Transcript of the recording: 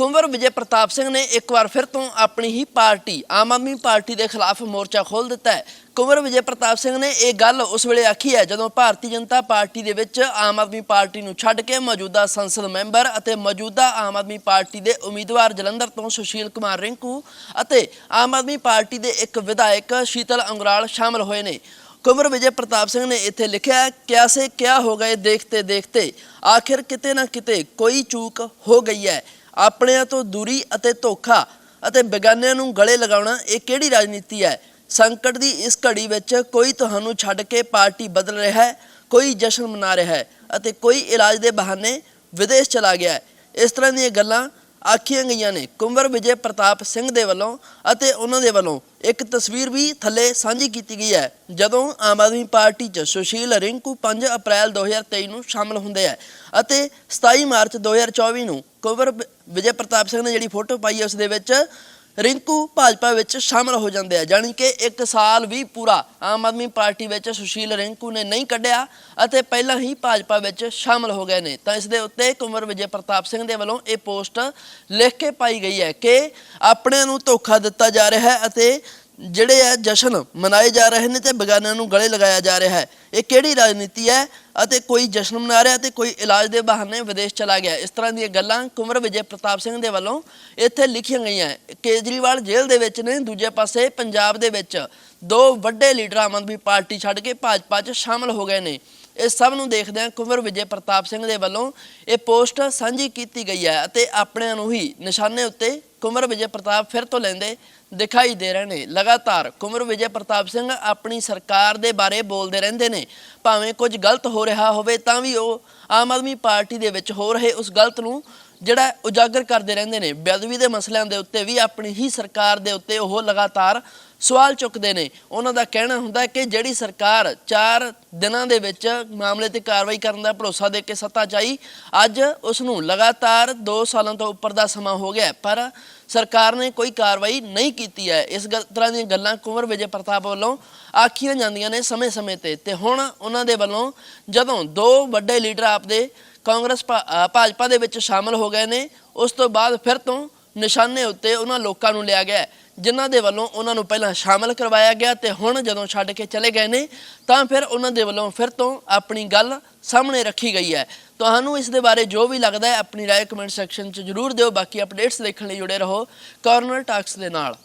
ਕੁੰਵਰ ਵਿਜੇ ਪ੍ਰਤਾਪ ਸਿੰਘ ਨੇ ਇੱਕ ਵਾਰ ਫਿਰ ਤੋਂ ਆਪਣੀ ਹੀ ਪਾਰਟੀ ਆਮ ਆਦਮੀ ਪਾਰਟੀ ਦੇ ਖਿਲਾਫ ਮੋਰਚਾ ਖੋਲ ਦਿੱਤਾ ਹੈ। ਕੁੰਵਰ ਵਿਜੇ ਪ੍ਰਤਾਪ ਸਿੰਘ ਨੇ ਇਹ ਗੱਲ ਉਸ ਵੇਲੇ ਆਖੀ ਹੈ ਜਦੋਂ ਭਾਰਤੀ ਜਨਤਾ ਪਾਰਟੀ ਦੇ ਵਿੱਚ ਆਮ ਆਦਮੀ ਪਾਰਟੀ ਨੂੰ ਛੱਡ ਕੇ ਮੌਜੂਦਾ ਸੰਸਦ ਮੈਂਬਰ ਅਤੇ ਮੌਜੂਦਾ ਆਮ ਆਦਮੀ ਪਾਰਟੀ ਦੇ ਉਮੀਦਵਾਰ ਜਲੰਧਰ ਤੋਂ ਸੁਸ਼ੀਲ ਕੁਮਾਰ ਰਿੰਕੂ ਅਤੇ ਆਮ ਆਦਮੀ ਪਾਰਟੀ ਦੇ ਇੱਕ ਵਿਧਾਇਕ ਸ਼ੀਤਲ ਅੰਗਰਾਲ ਸ਼ਾਮਲ ਹੋਏ ਨੇ। ਕੁੰਵਰ ਵਿਜੇ ਪ੍ਰਤਾਪ ਸਿੰਘ ਨੇ ਇੱਥੇ ਲਿਖਿਆ ਹੈ, ਕਿਆ ਕਿਆ ਹੋ ਗਏ ਦੇਖਤੇ ਦੇਖਤੇ ਆਖਿਰ ਕਿਤੇ ਨਾ ਕਿਤੇ ਕੋਈ ਚੂਕ ਹੋ ਗਈ ਹੈ। ਆਪਣਿਆਂ ਤੋਂ ਦੂਰੀ ਅਤੇ ਧੋਖਾ ਅਤੇ ਬੇਗਾਨਿਆਂ ਨੂੰ ਗਲੇ ਲਗਾਉਣਾ ਇਹ ਕਿਹੜੀ ਰਾਜਨੀਤੀ ਹੈ? ਸੰਕਟ ਦੀ ਇਸ ਘੜੀ ਵਿੱਚ ਕੋਈ ਤੁਹਾਨੂੰ ਛੱਡ ਕੇ ਪਾਰਟੀ ਬਦਲ ਰਿਹਾ ਹੈ, ਕੋਈ ਜਸ਼ਨ ਮਨਾ ਰਿਹਾ ਹੈ ਅਤੇ ਕੋਈ ਇਲਾਜ ਦੇ ਬਹਾਨੇ ਵਿਦੇਸ਼ ਚਲਾ ਗਿਆ ਹੈ। ਇਸ ਤਰ੍ਹਾਂ ਦੀਆਂ ਗੱਲਾਂ ਆਖੀਆਂ ਗਈਆਂ ਨੇ। ਕੁੰਵਰ ਵਿਜੇ ਪ੍ਰਤਾਪ ਸਿੰਘ ਦੇ ਵੱਲੋਂ ਅਤੇ ਉਹਨਾਂ ਦੇ ਵੱਲੋਂ ਇੱਕ ਤਸਵੀਰ ਵੀ ਥੱਲੇ ਸਾਂਝੀ ਕੀਤੀ ਗਈ ਹੈ, ਜਦੋਂ ਆਮ ਆਦਮੀ ਪਾਰਟੀ 'ਚ ਸੁਸ਼ੀਲ ਰਿੰਕੂ 5 ਅਪ੍ਰੈਲ 2023 ਨੂੰ ਸ਼ਾਮਲ ਹੁੰਦੇ ਹੈ ਅਤੇ 27 ਮਾਰਚ 2024 ਨੂੰ ਕੁੰਵਰ ਵਿਜੇ ਪ੍ਰਤਾਪ ਸਿੰਘ ਨੇ ਜਿਹੜੀ ਫੋਟੋ ਪਾਈ ਹੈ, ਉਸ ਦੇ ਵਿੱਚ ਰਿੰਕੂ ਭਾਜਪਾ ਵਿੱਚ ਸ਼ਾਮਲ ਹੋ ਜਾਂਦੇ ਆ। ਜਾਣੀ ਕਿ ਇੱਕ ਸਾਲ ਵੀ ਪੂਰਾ ਆਮ ਆਦਮੀ ਪਾਰਟੀ ਵਿੱਚ ਸੁਸ਼ੀਲ ਰਿੰਕੂ ਨੇ ਨਹੀਂ ਕੱਢਿਆ ਅਤੇ ਪਹਿਲਾਂ ਹੀ ਭਾਜਪਾ ਵਿੱਚ ਸ਼ਾਮਲ ਹੋ ਗਏ ਨੇ। ਤਾਂ ਇਸ ਦੇ ਉੱਤੇ ਕੁੰਵਰ ਵਿਜੇ ਪ੍ਰਤਾਪ ਸਿੰਘ ਦੇ ਵੱਲੋਂ ਇਹ ਪੋਸਟ ਲਿਖ ਕੇ ਪਾਈ ਗਈ ਹੈ ਕਿ ਆਪਣਿਆਂ ਨੂੰ ਧੋਖਾ ਦਿੱਤਾ ਜਾ ਰਿਹਾ ਹੈ ਅਤੇ ਜਿਹੜੇ ਆ ਜਸ਼ਨ ਮਨਾਏ ਜਾ ਰਹੇ ਨੇ ਤੇ ਬਗਾਨਿਆਂ ਨੂੰ ਗਲੇ ਲਗਾਇਆ ਜਾ ਰਿਹਾ ਹੈ। ਇਹ ਕਿਹੜੀ ਰਾਜਨੀਤੀ ਹੈ ਅਤੇ ਕੋਈ ਜਸ਼ਨ ਮਨਾ ਰਿਹਾ ਤੇ ਕੋਈ ਇਲਾਜ ਦੇ ਬਹਾਨੇ ਵਿਦੇਸ਼ ਚਲਾ ਗਿਆ। ਇਸ ਤਰ੍ਹਾਂ ਦੀਆਂ ਗੱਲਾਂ ਕੁੰਵਰ ਵਿਜੇ ਪ੍ਰਤਾਪ ਸਿੰਘ ਦੇ ਵੱਲੋਂ ਇੱਥੇ ਲਿਖੀਆਂ ਗਈਆਂ ਕੇਜਰੀਵਾਲ ਜੇਲ੍ਹ ਦੇ ਵਿੱਚ ਨੇ, ਦੂਜੇ ਪਾਸੇ ਪੰਜਾਬ ਦੇ ਵਿੱਚ ਦੋ ਵੱਡੇ ਲੀਡਰ ਆਮ ਆਦਮੀ ਪਾਰਟੀ ਛੱਡ ਕੇ ਭਾਜਪਾ 'ਚ ਸ਼ਾਮਲ ਹੋ ਗਏ ਨੇ। ਇਹ ਸਭ ਨੂੰ ਦੇਖਦਿਆਂ ਕੁੰਵਰ ਵਿਜੇ ਪ੍ਰਤਾਪ ਸਿੰਘ ਦੇ ਵੱਲੋਂ ਇਹ ਪੋਸਟ ਸਾਂਝੀ ਕੀਤੀ ਗਈ ਹੈ ਅਤੇ ਆਪਣਿਆਂ ਨੂੰ ਹੀ ਨਿਸ਼ਾਨੇ ਉੱਤੇ ਕੁੰਵਰ ਵਿਜੇ ਪ੍ਰਤਾਪ ਫਿਰ ਤੋਂ ਲੈਂਦੇ ਦਿਖਾਈ ਦੇ ਰਹੇ ਨੇ। ਲਗਾਤਾਰ ਕੁੰਵਰ ਵਿਜੇ ਪ੍ਰਤਾਪ ਸਿੰਘ ਆਪਣੀ ਸਰਕਾਰ ਦੇ ਬਾਰੇ ਬੋਲਦੇ ਰਹਿੰਦੇ ਨੇ। ਭਾਵੇਂ ਕੁਝ ਗਲਤ ਹੋ ਰਿਹਾ ਹੋਵੇ ਤਾਂ ਵੀ ਉਹ ਆਮ ਆਦਮੀ ਪਾਰਟੀ ਦੇ ਵਿੱਚ ਹੋ ਰਹੇ ਉਸ ਗਲਤ ਨੂੰ ਜਿਹੜਾ ਉਜਾਗਰ ਕਰਦੇ ਰਹਿੰਦੇ ਨੇ, ਬੇਅਦਬੀ ਦੇ ਮਸਲਿਆਂ ਦੇ ਉੱਤੇ ਵੀ ਆਪਣੀ ਹੀ ਸਰਕਾਰ ਦੇ ਉੱਤੇ ਉਹ ਲਗਾਤਾਰ ਸਵਾਲ ਚੁੱਕਦੇ ਨੇ। ਉਹਨਾਂ ਦਾ ਕਹਿਣਾ ਹੁੰਦਾ ਕਿ ਜਿਹੜੀ ਸਰਕਾਰ 4 ਦਿਨਾਂ ਦੇ ਵਿੱਚ ਮਾਮਲੇ ਤੇ ਕਾਰਵਾਈ ਕਰਨ ਦਾ ਭਰੋਸਾ ਦੇ ਕੇ ਸੱਤਾ ਚਾਈ ਅੱਜ ਉਸ ਨੂੰ ਲਗਾਤਾਰ 2 ਸਾਲਾਂ ਤੋਂ ਉੱਪਰ ਦਾ ਸਮਾਂ ਹੋ ਗਿਆ ਪਰ ਸਰਕਾਰ ਨੇ ਕੋਈ ਕਾਰਵਾਈ ਨਹੀਂ ਕੀਤੀ ਹੈ। ਇਸ ਗੱਲ- ਤਰ੍ਹਾਂ ਦੀਆਂ ਗੱਲਾਂ ਕੁੰਵਰ ਵਿਜੇ ਪ੍ਰਤਾਪ ਵੱਲੋਂ ਆਖੀਆਂ ਜਾਂਦੀਆਂ ਨੇ ਸਮੇਂ-ਸਮੇਂ ਤੇ। ਤੇ ਹੁਣ ਉਹਨਾਂ ਦੇ ਵੱਲੋਂ ਜਦੋਂ ਦੋ ਵੱਡੇ ਲੀਡਰ ਆਪਦੇ ਕਾਂਗਰਸ ਭਾ- ਭਾਜਪਾ ਦੇ ਵਿੱਚ ਸ਼ਾਮਲ ਹੋ ਗਏ ਨੇ। ਉਸ ਤੋਂ ਬਾਅਦ ਫਿਰ ਤੋਂ ਨਿਸ਼ਾਨੇ ਉੱਤੇ ਉਹਨਾਂ ਲੋਕਾਂ ਨੂੰ ਲਿਆ ਗਿਆ। ਜਿਨ੍ਹਾਂ ਦੇ ਵੱਲੋਂ ਉਹਨਾਂ ਨੂੰ ਪਹਿਲਾਂ ਸ਼ਾਮਲ ਕਰਵਾਇਆ ਗਿਆ ਤੇ ਹੁਣ ਜਦੋਂ ਛੱਡ ਕੇ ਚਲੇ ਗਏ ਨੇ, ਤਾਂ ਫਿਰ ਉਹਨਾਂ ਦੇ ਵੱਲੋਂ ਫਿਰ ਤੋਂ ਆਪਣੀ ਗੱਲ ਸਾਹਮਣੇ ਰੱਖੀ ਗਈ ਹੈ। ਤੁਹਾਨੂੰ ਇਸ ਦੇ ਬਾਰੇ ਜੋ ਵੀ ਲੱਗਦਾ ਹੈ, ਆਪਣੀ ਰਾਏ ਕਮੈਂਟ ਸੈਕਸ਼ਨ 'ਚ ਜਰੂਰ ਦਿਓ। ਬਾਕੀ ਅਪਡੇਟਸ ਦੇਖਣ ਲਈ ਜੁੜੇ ਰਹੋ। ਕਾਰਨਰ ਟਾਕਸ ਦੇ ਨਾਲ।